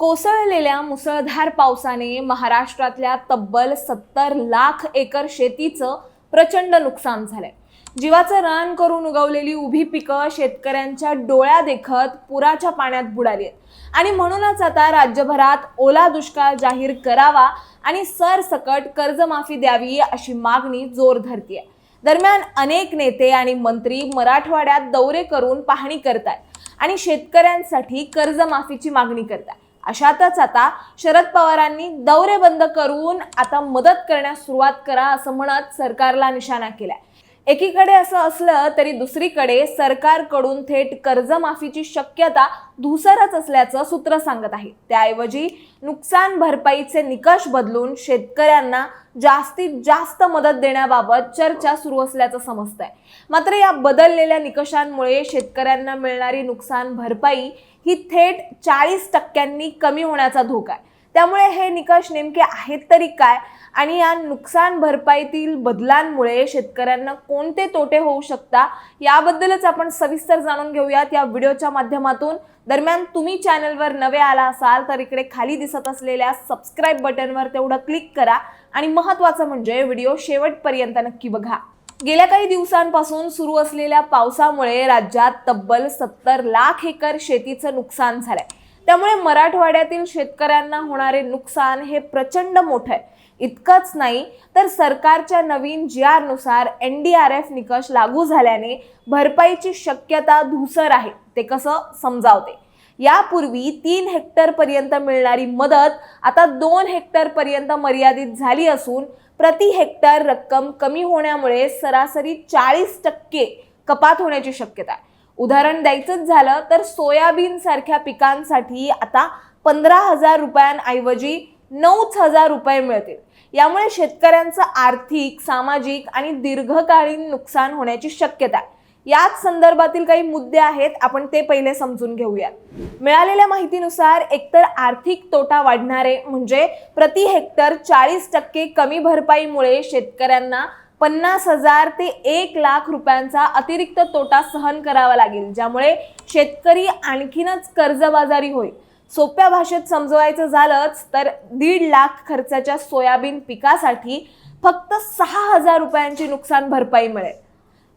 कोसळलेल्या मुसळधार पावसाने महाराष्ट्रातल्या तब्बल सत्तर लाख एकर शेतीचं प्रचंड नुकसान झालंय. जीवाचं रान करून उगवलेली उभी पिकं शेतकऱ्यांच्या डोळ्या देखत पुराच्या पाण्यात बुडाली आहेत. आणि म्हणूनच आता राज्यभरात ओला दुष्काळ जाहीर करावा आणि सरसकट कर्जमाफी द्यावी अशी मागणी जोर धरतीये. दरम्यान अनेक नेते आणि मंत्री मराठवाड्यात दौरे करून पाहणी करतायत आणि शेतकऱ्यांसाठी कर्जमाफीची मागणी करतायत. अशातच आता शरद पवारांनी दौरे बंद करून आता मदत करण्यास सुरुवात करा असं म्हणत सरकारला निशाणा केलाय. एकीकडे असं असलं तरी दुसरीकडे सरकारकडून थेट कर्जमाफीची शक्यता धुसरच असल्याचं सूत्र सांगत आहे. त्याऐवजी नुकसान भरपाईचे निकष बदलून शेतकऱ्यांना जास्तीत जास्त मदत देण्याबाबत चर्चा सुरू असल्याचं समजतंय. मात्र या बदललेल्या निकषांमुळे शेतकऱ्यांना मिळणारी नुकसान भरपाई ही थेट चाळीस टक्क्यांनी कमी होण्याचा धोका आहे. त्यामुळे हे निकष नेमके आहेत तरी काय? आणि या नुकसान भरपाईतील बदलांमुळे शेतकऱ्यांना कोणते तोटे होऊ शकता याबद्दलच आपण सविस्तर जाणून घेऊयात या व्हिडिओच्या माध्यमातून. दरम्यान तुम्ही चॅनलवर नवे आला असाल तर इकडे खाली दिसत असलेल्या सबस्क्राईब बटनवर तेवढं क्लिक करा आणि महत्त्वाचं म्हणजे व्हिडिओ शेवटपर्यंत नक्की बघा. गेल्या काही दिवसांपासून सुरू असलेल्या पावसामुळे राज्यात तब्बल सत्तर लाख एकर शेतीचं नुकसान झालंय. त्यामुळे मराठवाड्यातील शेतकऱ्यांना होणारे नुकसान हे प्रचंड मोठं आहे. इतकंच नाही तर सरकारच्या नवीन जी आरनुसार एन डी आर एफ निकष लागू झाल्याने भरपाईची शक्यता धुसर आहे ते कसं समजावते. यापूर्वी तीन हेक्टरपर्यंत मिळणारी मदत आता दोन हेक्टरपर्यंत मर्यादित झाली असून प्रति हेक्टर रक्कम कमी होण्यामुळे सरासरी चाळीस टक्के कपात होण्याची शक्यता आहे. उदाहरण द्यायचंच झालं तर सोयाबीन सारख्या पिकांसाठी आता पंधरा हजार रुपयांऐवजी नऊच हजार रुपये मिळतील. यामुळे शेतकऱ्यांचं आर्थिक सामाजिक आणि दीर्घकालीन नुकसान होण्याची शक्यता आहे. याच संदर्भातील काही मुद्दे आहेत आपण ते पहिले समजून घेऊयात. मिळालेल्या माहितीनुसार एकतर आर्थिक तोटा वाढणारे म्हणजे प्रति हेक्टर चाळीस टक्के कमी भरपाईमुळे शेतकऱ्यांना पन्नास हजार ते एक लाख रुपयांचा अतिरिक्त तोटा सहन करावा लागेल ज्यामुळे शेतकरी आणखीनच कर्जबाजारी होईल. सोप्या भाषेत समजवायचं झालंच तर दीड लाख खर्चाच्या सोयाबीन पिकासाठी फक्त सहा हजार रुपयांची नुकसान भरपाई मिळेल.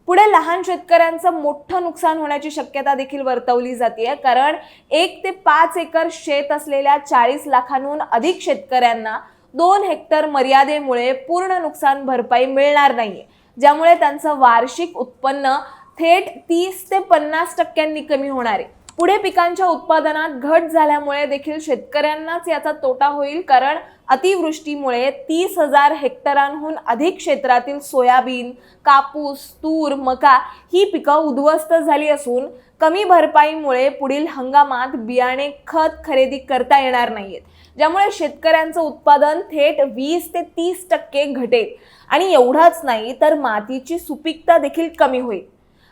पुढे लहान शेतकऱ्यांचं मोठं नुकसान होण्याची शक्यता देखील वर्तवली जाते कारण एक ते पाच एकर शेत असलेल्या चाळीस लाखांहून अधिक शेतकऱ्यांना दोन हेक्टर मर्यादेमुळे पूर्ण नुकसान भरपाई मिळणार नाहीये. ज्यामुळे त्यांचं वार्षिक उत्पन्न थेट तीस ते पन्नास टक्क्यांनी कमी होणार आहे. पुढे पिकांच्या उत्पादनात घट झाल्यामुळे देखील शेतकऱ्यांनाच याचा तोटा होईल कारण अतिवृष्टीमुळे तीस हजार हेक्टरांहून अधिक क्षेत्रातील सोयाबीन कापूस तूर मका ही पिकं उद्ध्वस्त झाली असून कमी भरपाईमुळे पुढील हंगामात बियाणे खत खरेदी करता येणार नाहीयेत ज्यामुळे शेतकऱ्यांचं उत्पादन थेट वीस ते तीस टक्के घटेल. आणि एवढाच नाही तर मातीची सुपीकता देखील कमी होईल.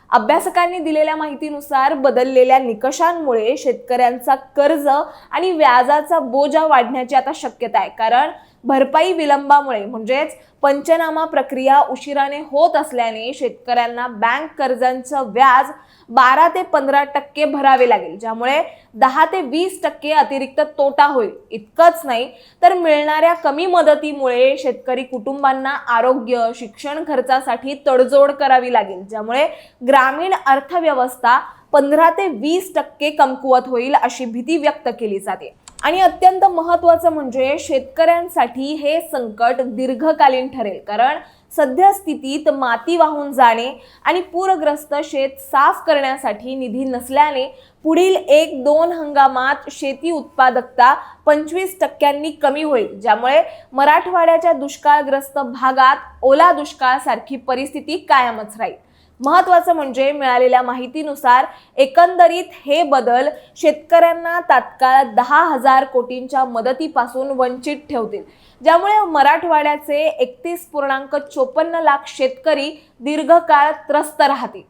अभ्यासकांनी दिलेल्या माहितीनुसार बदललेल्या निकषांमुळे शेतकऱ्यांचा कर्ज आणि व्याजाचा बोजा वाढण्याची आता शक्यता आहे. कारण भरपाई विलंबामुळे म्हणजेच पंचनामा प्रक्रिया उशिराने होत असल्याने शेतकऱ्यांना बँक कर्जांचं व्याज बारा ते पंधरा टक्के भरावे लागेल ज्यामुळे दहा ते वीस टक्के अतिरिक्त तोटा होईल. इतकंच नाही तर मिळणाऱ्या कमी मदतीमुळे शेतकरी कुटुंबांना आरोग्य शिक्षण खर्चासाठी तडजोड करावी लागेल ज्यामुळे ग्रामीण अर्थव्यवस्था पंधरा ते वीस टक्के कमकुवत होईल अशी भीती व्यक्त केली जाते. आणि अत्यंत महत्त्वाचं म्हणजे शेतकऱ्यांसाठी हे संकट दीर्घकालीन ठरेल. कारण सध्या स्थितीत माती वाहून जाणे आणि पूरग्रस्त शेत साफ करण्यासाठी निधी नसल्याने पुढील एक दोन हंगामात शेती उत्पादकता पंचवीस टक्क्यांनी कमी होईल. ज्यामुळे मराठवाड्याच्या दुष्काळग्रस्त भागात ओला दुष्काळ सारखी परिस्थिती कायमच राहील. महत्वाचं म्हणजे मिळालेल्या माहितीनुसार एकंदरीत हे बदल शेतकऱ्यांना तात्काळ दहा हजार कोटींच्या मदतीपासून वंचित ठेवतील. ज्यामुळे मराठवाड्याचे एकतीस पूर्णांक चोपन्न लाख शेतकरी दीर्घकाळ त्रस्त राहतील.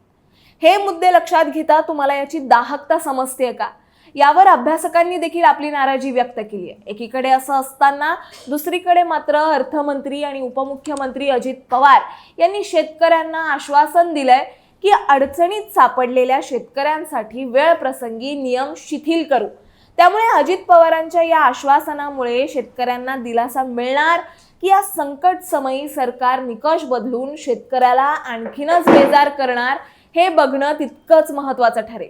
हे मुद्दे लक्षात घेता तुम्हाला याची दाहकता समजते का? यावर अभ्यासकांनी देखील आपली नाराजी व्यक्त केली आहे. एकीकडे असं असताना दुसरीकडे मात्र अर्थमंत्री आणि उपमुख्यमंत्री अजित पवार यांनी शेतकऱ्यांना आश्वासन दिलंय की अडचणीत सापडलेल्या शेतकऱ्यांसाठी वेळ प्रसंगी नियम शिथिल करू. त्यामुळे अजित पवारांच्या या आश्वासनामुळे शेतकऱ्यांना दिलासा मिळणार की या संकट समयी सरकार निकष बदलून शेतकऱ्याला आणखीनच बेजार करणार हे बघणं तितकंच महत्त्वाचं ठरेल.